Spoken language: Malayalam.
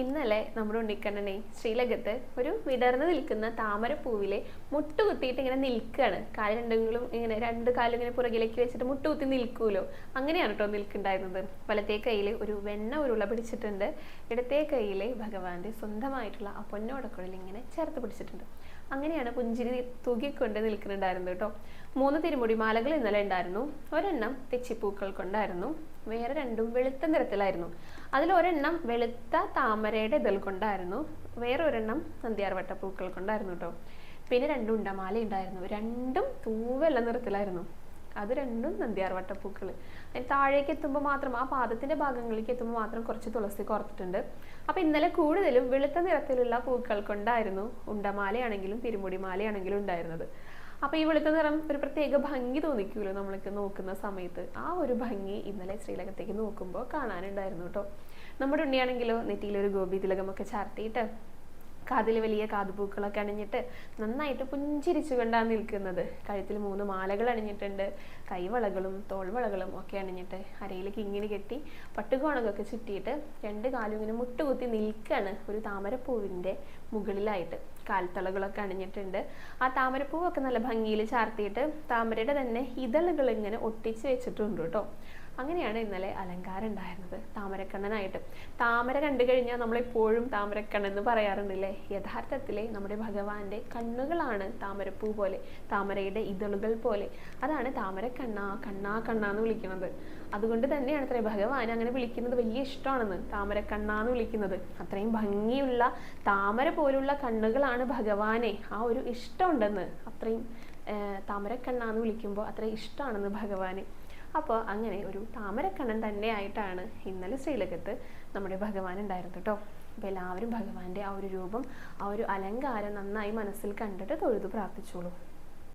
ഇന്നലെ നമ്മുടെ ഉണ്ണിക്കണ്ണനെ ശ്രീലകത്ത് ഒരു വിടർന്ന് നിൽക്കുന്ന താമരപ്പൂവിലെ മുട്ടുകുത്തിയിട്ട് ഇങ്ങനെ നിൽക്കുകയാണ് കാൽ രണ്ടെങ്കിലും ഇങ്ങനെ രണ്ട് കാലും ഇങ്ങനെ പുറകിലേക്ക് വെച്ചിട്ട് മുട്ടുകുത്തി നിൽക്കുമല്ലോ അങ്ങനെയാണ് കേട്ടോ നിൽക്കുന്നുണ്ടായിരുന്നത് വലത്തേ കയ്യിൽ ഒരു വെണ്ണ ഉരുള പിടിച്ചിട്ടുണ്ട്. ഇടത്തേ കയ്യിൽ ഭഗവാന്റെ സ്വന്തമായിട്ടുള്ള ആ പൊന്നോടക്കുഴൽ ഇങ്ങനെ ചേർത്ത് പിടിച്ചിട്ടുണ്ട്. അങ്ങനെയാണ് പുഞ്ചിരി തൂകിക്കൊണ്ട് നിൽക്കുന്നുണ്ടായിരുന്നത് കേട്ടോ മൂന്ന് തിരുമുടി മാലകൾ ഇന്നലെ ഉണ്ടായിരുന്നു. ഒരെണ്ണം തെച്ചിപ്പൂക്കൾ കൊണ്ടായിരുന്നു. വേറെ രണ്ടും വെളുത്ത നിറത്തിലായിരുന്നു. അതിൽ ഒരെണ്ണം വെളുത്ത താമരയുടെ ഇതൾ കൊണ്ടായിരുന്നു. വേറൊരെണ്ണം നന്ദിയാർവട്ട പൂക്കൾ കൊണ്ടായിരുന്നു കേട്ടോ പിന്നെ രണ്ടും ഉണ്ടമാല ഉണ്ടായിരുന്നു. രണ്ടും തൂവെള്ള നിറത്തിലായിരുന്നു. അത് രണ്ടും നന്ദിയാർവട്ട പൂക്കൾ താഴേക്ക് എത്തുമ്പോൾ മാത്രം ആ പാദത്തിന്റെ ഭാഗങ്ങളിലേക്ക് എത്തുമ്പോൾ മാത്രം കുറച്ച് തുളസി കുറച്ചിട്ടുണ്ട് അപ്പൊ ഇന്നലെ കൂടുതലും വെളുത്ത നിറത്തിലുള്ള പൂക്കൾ കൊണ്ടായിരുന്നു ഉണ്ടമാലയാണെങ്കിലും തിരുമുടി മാലയാണെങ്കിലും ഉണ്ടായിരുന്നത്. അപ്പൊ ഈ വെളുത്ത നിറം ഒരു പ്രത്യേക ഭംഗി തോന്നിക്കുമല്ലോ നമ്മൾക്ക് നോക്കുന്ന സമയത്ത്? ആ ഒരു ഭംഗി ഇന്നലെ ശ്രീലകത്തേക്ക് നോക്കുമ്പോൾ കാണാനുണ്ടായിരുന്നു കേട്ടോ നമ്മുടെ ഉണ്ണിയാണെങ്കിലോ നെറ്റിയിൽ ഒരു ഗോപി തിലകമൊക്കെ ചാർത്തിയിട്ട് കാതിൽ വലിയ കാതുപൂക്കളൊക്കെ അണിഞ്ഞിട്ട് നന്നായിട്ട് പുഞ്ചിരിച്ചു കൊണ്ടാണ് നിൽക്കുന്നത്. കഴുത്തിൽ മൂന്ന് മാലകൾ അണിഞ്ഞിട്ടുണ്ട്. കൈവളകളും തോൾവളകളും ഒക്കെ അണിഞ്ഞിട്ട് അരയിലേക്ക് ഇങ്ങനെ കെട്ടി പട്ടുകോണകൊക്കെ ചുറ്റിയിട്ട് രണ്ട് കാലും ഇങ്ങനെ മുട്ടുകുത്തി നിൽക്കുകയാണ് ഒരു താമരപ്പൂവിന്റെ മുകളിലായിട്ട്. കാൽത്തളകളൊക്കെ അണിഞ്ഞിട്ടുണ്ട്. ആ താമരപ്പൂവൊക്കെ നല്ല ഭംഗിയിൽ ചാർത്തിയിട്ട് താമരയുടെ തന്നെ ഇതളുകൾ ഇങ്ങനെ ഒട്ടിച്ച് വെച്ചിട്ടുണ്ട് കേട്ടോ. അങ്ങനെയാണ് ഇന്നലെ അലങ്കാരം ഉണ്ടായിരുന്നത് താമരക്കണ്ണനായിട്ട്. താമര കണ്ടു കഴിഞ്ഞാൽ നമ്മൾ എപ്പോഴും താമരക്കണ്ണൻ എന്ന് പറയാറുണ്ടല്ലേ? യഥാർത്ഥത്തിലെ നമ്മുടെ ഭഗവാന്റെ കണ്ണുകളാണ് താമരപ്പൂ പോലെ താമരയുടെ ഇതളുകൾ പോലെ. അതാണ് താമരക്കണ്ണ കണ്ണാ കണ്ണ എന്ന് വിളിക്കുന്നത്. അതുകൊണ്ട് തന്നെയാണ് അത്രയും ഭഗവാൻ അങ്ങനെ വിളിക്കുന്നത് വലിയ ഇഷ്ടമാണെന്ന് താമരക്കണ്ണ എന്ന് വിളിക്കുന്നത്. അത്രയും ഭംഗിയുള്ള താമര പോലുള്ള കണ്ണുകളാണ് ഭഗവാനെ. ആ ഒരു ഇഷ്ടമുണ്ടെന്ന് അത്രയും താമരക്കണ്ണ എന്ന് വിളിക്കുമ്പോൾ അത്രയും ഇഷ്ടമാണെന്ന് ഭഗവാന്. അപ്പോൾ അങ്ങനെ ഒരു താമരക്കണ്ണൻ തന്നെയായിട്ടാണ് ഇന്നലെ ശ്രീലകത്ത് നമ്മുടെ ഭഗവാൻ ഉണ്ടായിരുന്നത് കേട്ടോ. അപ്പോൾ എല്ലാവരും ഭഗവാന്റെ ആ ഒരു രൂപം ആ ഒരു അലങ്കാരം നന്നായി മനസ്സിൽ കണ്ടിട്ട് തൊഴുതു പ്രാർത്ഥിച്ചോളൂ.